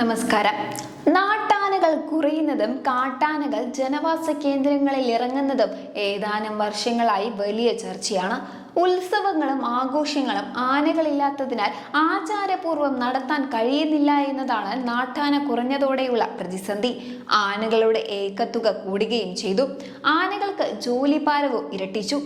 നമസ്കാരം. നാട്ടാനകൾ കുറയുന്നതും കാട്ടാനകൾ ജനവാസ കേന്ദ്രങ്ങളിൽ ഇറങ്ങുന്നതും ഏതാനും വർഷങ്ങളായി വലിയ ചർച്ചയാണ്. ഉത്സവങ്ങളും ആഘോഷങ്ങളും ആനകളില്ലാത്തതിനാൽ ആചാരപൂർവം നടത്താൻ കഴിയുന്നില്ല എന്നതാണ് നാട്ടാന കുറഞ്ഞതോടെയുള്ള പ്രതിസന്ധി. ആനകളുടെ ഏക്കത്തുക കൂടുകയും ചെയ്തു. ആനകൾക്ക് ജോലിഭാരവും ഇരട്ടിച്ചു.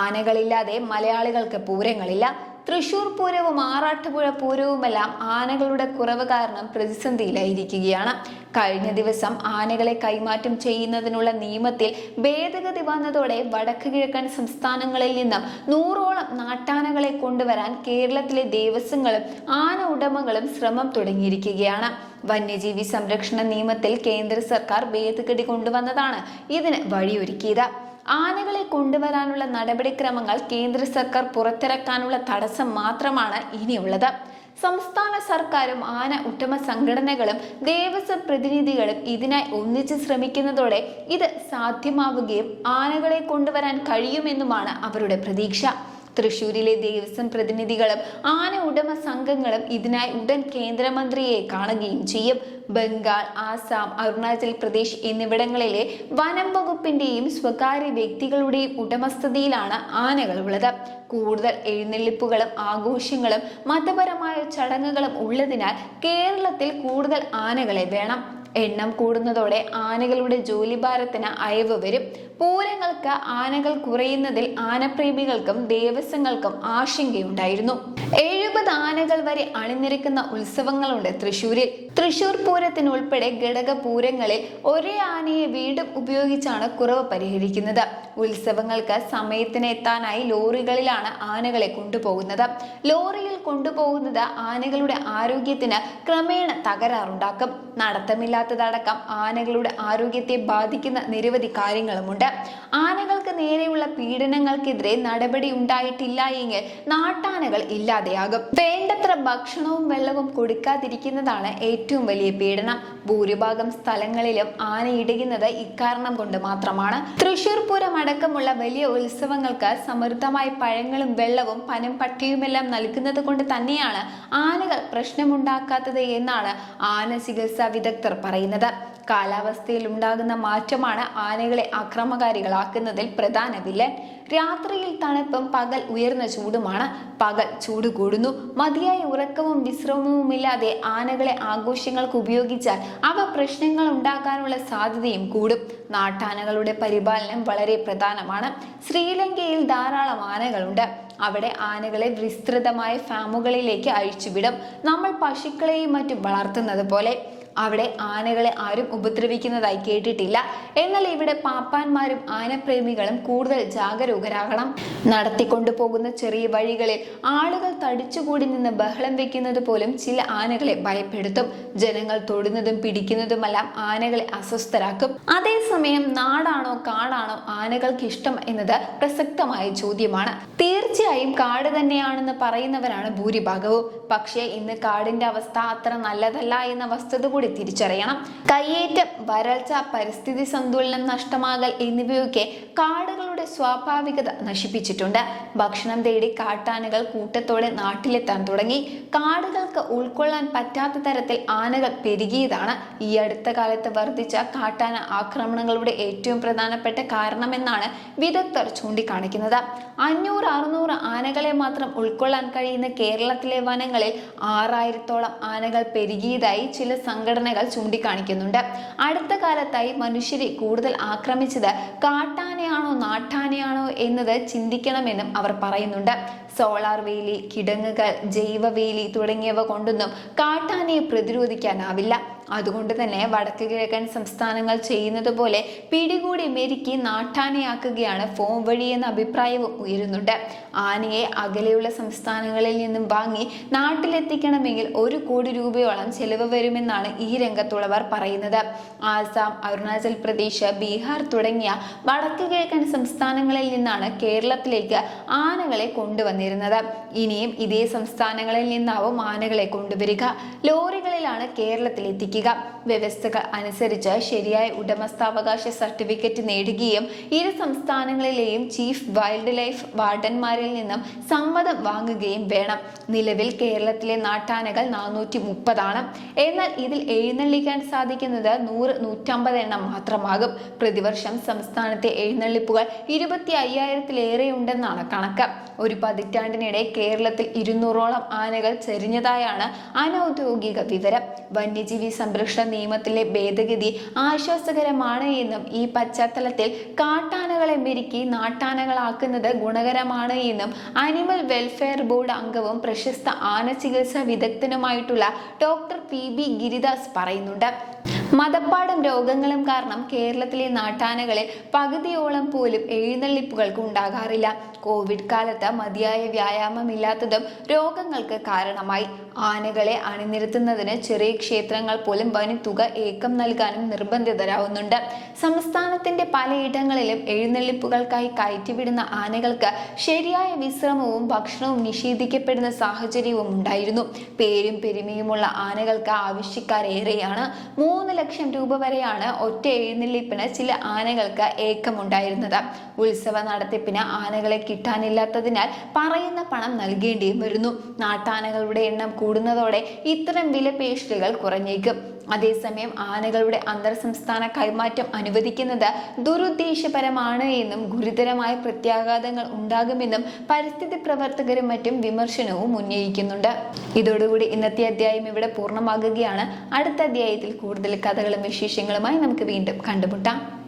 ആനകളില്ലാതെ മലയാളികൾക്ക് പൂരങ്ങളില്ല. തൃശൂർ പൂരവും ആറാട്ടുപുഴ പൂരവുമെല്ലാം ആനകളുടെ കുറവ് കാരണം പ്രതിസന്ധിയിലായിരിക്കുകയാണ്. കഴിഞ്ഞ ദിവസം ആനകളെ കൈമാറ്റം ചെയ്യുന്നതിനുള്ള നിയമത്തിൽ ഭേദഗതി വന്നതോടെ വടക്ക് കിഴക്കൻ സംസ്ഥാനങ്ങളിൽ നിന്നും നൂറോളം നാട്ടാനകളെ കൊണ്ടുവരാൻ കേരളത്തിലെ ദേവസ്വങ്ങളും ആന ഉടമകളും ശ്രമം തുടങ്ങിയിരിക്കുകയാണ്. വന്യജീവി സംരക്ഷണ നിയമത്തിൽ കേന്ദ്ര സർക്കാർ ഭേദഗതി കൊണ്ടുവന്നതാണ് ഇതിന് വഴിയൊരുക്കിയത്. ആനകളെ കൊണ്ടുവരാനുള്ള നടപടിക്രമങ്ങൾ കേന്ദ്ര സർക്കാർ പുറത്തിറക്കാനുള്ള തടസ്സം മാത്രമാണ് ഇനിയുള്ളത്. സംസ്ഥാന സർക്കാരും ആന ഉത്തമ സംഘടനകളും ദേവസ്വം പ്രതിനിധികളും ഇതിനായി ഒന്നിച്ച് ശ്രമിക്കുന്നതോടെ ഇത് സാധ്യമാവുകയും ആനകളെ കൊണ്ടുവരാൻ കഴിയുമെന്നുമാണ് അവരുടെ പ്രതീക്ഷ. തൃശൂരിലെ ദേവസ്വം പ്രതിനിധികളും ആന ഉടമ സംഘങ്ങളും ഇതിനായി ഉടൻ കേന്ദ്രമന്ത്രിയെ കാണുകയും ചെയ്യും. ബംഗാൾ ആസാം അരുണാചൽ പ്രദേശ് എന്നിവിടങ്ങളിലെ വനം വകുപ്പിന്റെയും സ്വകാര്യ വ്യക്തികളുടെയും ഉടമസ്ഥതയിലാണ് ആനകൾ ഉള്ളത് കൂടുതൽ എഴുന്നള്ളിപ്പുകളും ആഘോഷങ്ങളും മതപരമായ ചടങ്ങുകളും ഉള്ളതിനാൽ കേരളത്തിൽ കൂടുതൽ ആനകളെ വേണം. എണ്ണം കൂടുന്നതോടെ ആനകളുടെ ജോലിഭാരത്തിന് അയവ് വരും. പൂരങ്ങൾക്ക് ആനകൾ കുറയുന്നതിൽ ആനപ്രേമികൾക്കും ദേവസ്വങ്ങൾക്കും ആശങ്കയുണ്ടായിരുന്നു. എഴുപത് ആനകൾ വരെ അണിനിരക്കുന്ന ഉത്സവങ്ങളുണ്ട് തൃശൂരിൽ തൃശൂർ പൂരത്തിനുൾപ്പെടെ ഘടക പൂരങ്ങളിൽ ഒരേ ആനയെ വീണ്ടും ഉപയോഗിച്ചാണ് കുറവ് പരിഹരിക്കുന്നത്. ഉത്സവങ്ങൾക്ക് സമയത്തിന് എത്താനായി ലോറികളിലാണ് ആനകളെ കൊണ്ടുപോകുന്നത്. ലോറിയിൽ കൊണ്ടുപോകുന്നത് ആനകളുടെ ആരോഗ്യത്തിന് ക്രമേണ തകരാറുണ്ടാക്കും. നടത്തമില്ലാത്തതടക്കം ആനകളുടെ ആരോഗ്യത്തെ ബാധിക്കുന്ന നിരവധി കാര്യങ്ങളുമുണ്ട്. ആനകൾക്ക് നേരെയുള്ള പീഡനങ്ങൾക്കെതിരെ നടപടി ഉണ്ടായിട്ടില്ല എങ്കിൽ നാട്ടാനകൾ ഇല്ലാതെയാകും. വേണ്ടത്ര ഭക്ഷണവും വെള്ളവും കൊടുക്കാതിരിക്കുന്നതാണ് ഏറ്റവും വലിയ പീഡനം. ഭൂരിഭാഗം സ്ഥലങ്ങളിലും ആന ഇടയുന്നത് ഇക്കാരണം കൊണ്ട് മാത്രമാണ്. തൃശൂർ പൂരം അടക്കമുള്ള വലിയ ഉത്സവങ്ങൾക്ക് സമൃദ്ധമായ പഴങ്ങളും വെള്ളവും പനം പട്ടിയുമെല്ലാം നൽകുന്നത് കൊണ്ട് തന്നെയാണ് ആനകൾ പ്രശ്നമുണ്ടാക്കാത്തത് എന്നാണ് ആന ചികിത്സാ വിദഗ്ധർ പറയുന്നത്. കാലാവസ്ഥയിൽ ഉണ്ടാകുന്ന മാറ്റമാണ് ആനകളെ അക്രമകാരികളാക്കുന്നതിൽ പ്രധാന വില്ലൻ. രാത്രിയിൽ തണുപ്പും പകൽ ഉയർന്ന ചൂടുമാണ്. പകൽ ചൂട് കൂടുന്നു. മതിയായ ഉറക്കവും വിശ്രമവുമില്ലാതെ ആനകളെ ആഘോഷങ്ങൾക്ക് ഉപയോഗിച്ചാൽ അവ പ്രശ്നങ്ങൾ ഉണ്ടാക്കാനുള്ള സാധ്യതയും കൂടും. നാട്ടാനകളുടെ പരിപാലനം വളരെ പ്രധാനമാണ്. ശ്രീലങ്കയിൽ ധാരാളം ആനകളുണ്ട്. അവിടെ ആനകളെ വിസ്തൃതമായ ഫാമുകളിലേക്ക് അഴിച്ചുവിടും. നമ്മൾ പശുക്കളെയും മറ്റും വളർത്തുന്നത് പോലെ. അവിടെ ആനകളെ ആരും ഉപദ്രവിക്കുന്നതായി കേട്ടിട്ടില്ല. എന്നാൽ ഇവിടെ പാപ്പാന്മാരും ആനപ്രേമികളും കൂടുതൽ ജാഗരൂകരാകണം. നടത്തിക്കൊണ്ടു പോകുന്ന ചെറിയ വഴികളിൽ ആളുകൾ തടിച്ചുകൂടി നിന്ന് ബഹളം വെക്കുന്നത് പോലും ചില ആനകളെ ഭയപ്പെടുത്തും. ജനങ്ങൾ തൊടുന്നതും പിടിക്കുന്നതുമെല്ലാം ആനകളെ അസ്വസ്ഥരാക്കും. അതേസമയം നാടാണോ കാടാണോ ആനകൾക്ക് ഇഷ്ടം എന്നത് പ്രസക്തമായ ചോദ്യമാണ്. തീർച്ചയായും കാട് തന്നെയാണെന്ന് പറയുന്നവരാണ് ഭൂരിഭാഗവും. പക്ഷേ ഇന്ന് കാടിന്റെ അവസ്ഥ അത്ര നല്ലതല്ല എന്ന വസ്തുത കൂടി തിരിച്ചറിയണം. കയ്യേറ്റം വരൾച്ച പരിസ്ഥിതി സന്തുലനം നഷ്ടമാകൽ എന്നിവയൊക്കെ കാടുകളുടെ സ്വാഭാവികത നശിപ്പിച്ചിട്ടുണ്ട്. ഭക്ഷണം തേടി കാട്ടാനകൾ കൂട്ടത്തോടെ നാട്ടിലെത്താൻ തുടങ്ങി. കാടുകൾക്ക് ഉൾക്കൊള്ളാൻ പറ്റാത്ത തരത്തിൽ ആനകൾ പെരുകിയതാണ് ഈ അടുത്ത കാലത്ത് വർദ്ധിച്ച കാട്ടാന ആക്രമണങ്ങളുടെ ഏറ്റവും പ്രധാനപ്പെട്ട കാരണമെന്നാണ് വിദഗ്ധർ ചൂണ്ടിക്കാണിക്കുന്നത്. അഞ്ഞൂറ് അറുന്നൂറ് ആനകളെ മാത്രം ഉൾക്കൊള്ളാൻ കഴിയുന്ന കേരളത്തിലെ വനങ്ങളിൽ ആറായിരത്തോളം ആനകൾ പെരുകിയതായി ചില സംഘടനകൾ ചൂണ്ടിക്കാണിക്കുന്നുണ്ട്. അടുത്ത കാലത്തായി മനുഷ്യരെ കൂടുതൽ ആക്രമിച്ചത് കാട്ടാനയാണോ നാട്ടാനയാണോ എന്നത് ചിന്തിക്കണമെന്നും അവർ പറയുന്നുണ്ട്. സോളാർ വേലി കിടങ്ങുകൾ ജൈവവേലി തുടങ്ങിയവ കൊണ്ടൊന്നും കാട്ടാനയെ പ്രതിരോധിക്കാനാവില്ല. അതുകൊണ്ട് തന്നെ വടക്ക് കിഴക്കൻ സംസ്ഥാനങ്ങൾ ചെയ്യുന്നത് പോലെ പിടികൂടി മെരുക്കി നാട്ടാനയാക്കുകയാണ് ഫോം വഴി എന്ന അഭിപ്രായവും ഉയരുന്നുണ്ട്. ആനയെ അകലെയുള്ള സംസ്ഥാനങ്ങളിൽ നിന്നും വാങ്ങി നാട്ടിലെത്തിക്കണമെങ്കിൽ ഒരു കോടി രൂപയോളം ചെലവ് വരുമെന്നാണ് ഈ രംഗത്തുള്ളവർ പറയുന്നത്. ആസാം അരുണാചൽ പ്രദേശ് ബീഹാർ തുടങ്ങിയ വടക്ക് കിഴക്കൻ സംസ്ഥാനങ്ങളിൽ നിന്നാണ് കേരളത്തിലേക്ക് ആനകളെ കൊണ്ടുവന്നിരുന്നത്. ഇനിയും ഇതേ സംസ്ഥാനങ്ങളിൽ നിന്നാവും ആനകളെ കൊണ്ടുവരിക. ലോറികളിലാണ് കേരളത്തിൽ എത്തിക്കുക വ്യവസ്ഥകൾ അനുസരിച്ച് ശരിയായ ഉടമസ്ഥാവകാശ സർട്ടിഫിക്കറ്റ് നേടുകയും ഇരു സംസ്ഥാനങ്ങളിലെയും ചീഫ് വൈൽഡ് ലൈഫ് വാർഡന്മാരിൽ നിന്നും സമ്മതം വാങ്ങുകയും വേണം. നിലവിൽ കേരളത്തിലെ നാട്ടാനകൾ നാനൂറ്റി മുപ്പതാണ് എന്നാൽ ഇതിൽ എഴുന്നള്ളിക്കാൻ സാധിക്കുന്നത് നൂറ് നൂറ്റമ്പത് എണ്ണം മാത്രമാകും. പ്രതിവർഷം സംസ്ഥാനത്തെ എഴുന്നള്ളിപ്പുകൾ ഇരുപത്തി അയ്യായിരത്തിലേറെ ഉണ്ടെന്നാണ് കണക്ക്. ഒരു പതിറ്റാണ്ടിനിടെ കേരളത്തിൽ ഇരുന്നൂറോളം ആനകൾ ചെരിഞ്ഞതായാണ് അനൗദ്യോഗിക വിവരം. വന്യജീവി സംരക്ഷണ നിയമത്തിലെ ഭേദഗതി ആശ്വാസകരമാണ് എന്നും ഈ പശ്ചാത്തലത്തിൽ കാട്ടാനകളെ മെരുക്കി നാട്ടാനകളാക്കുന്നത് ഗുണകരമാണ് എന്നും അനിമൽ വെൽഫെയർ ബോർഡ് അംഗവും പ്രശസ്ത ആന ചികിത്സാ വിദഗ്ധനുമായിട്ടുള്ള ഡോക്ടർ പി ബി ഗിരിദാസ് പറയുന്നുണ്ട്. മതപ്പാടും രോഗങ്ങളും കാരണം കേരളത്തിലെ നാട്ടാനകളിൽ പകുതിയോളം പോലും എഴുന്നള്ളിപ്പുകൾക്ക് ഉണ്ടാകാറില്ല. കോവിഡ് കാലത്ത് മതിയായ വ്യായാമമില്ലാത്തതും രോഗങ്ങൾക്ക് കാരണമായി. ആനകളെ അണിനിരത്തുന്നതിന് ചെറിയ ക്ഷേത്രങ്ങൾ പോലും വനിത്തുക തുക ഏക്കം നൽകാനും നിർബന്ധിതരാവുന്നുണ്ട്. സംസ്ഥാനത്തിന്റെ പലയിടങ്ങളിലും എഴുന്നള്ളിപ്പുകൾക്കായി കയറ്റിവിടുന്ന ആനകൾക്ക് ശരിയായ വിശ്രമവും ഭക്ഷണവും നിഷേധിക്കപ്പെടുന്ന സാഹചര്യവും ഉണ്ടായിരുന്നു പേരും പെരുമയുമുള്ള ആനകൾക്ക് ആവശ്യക്കാരേറെയാണ്. മൂന്ന് ലക്ഷം രൂപ വരെയാണ് ഒറ്റ എഴുന്നള്ളിപ്പിന് ചില ആനകൾക്ക് ഏക്കമുണ്ടായിരുന്നത്. ഉത്സവ നടത്തിപ്പിന് ആനകളെ കിട്ടാനില്ലാത്തതിനാൽ പറയുന്ന പണം നൽകേണ്ടിയും വരുന്നു. നാട്ടാനകളുടെ എണ്ണം കൂടുന്നതോടെ ഇത്തരം വിലപേശലുകൾ കുറഞ്ഞേക്കും. അതേസമയം ആനകളുടെ അന്തർ സംസ്ഥാന കൈമാറ്റം അനുവദിക്കുന്നത് ദുരുദ്ദേശപരമാണ് എന്നും ഗുരുതരമായ പ്രത്യാഘാതങ്ങൾ ഉണ്ടാകുമെന്നും പരിസ്ഥിതി പ്രവർത്തകരും മറ്റും വിമർശനവും ഉന്നയിക്കുന്നുണ്ട്. ഇതോടുകൂടി ഇന്നത്തെ അധ്യായം ഇവിടെ പൂർണമാകുകയാണ്. അടുത്ത അധ്യായത്തിൽ കൂടുതൽ കഥകളും വിശേഷങ്ങളുമായി നമുക്ക് വീണ്ടും കണ്ടുമുട്ടാം.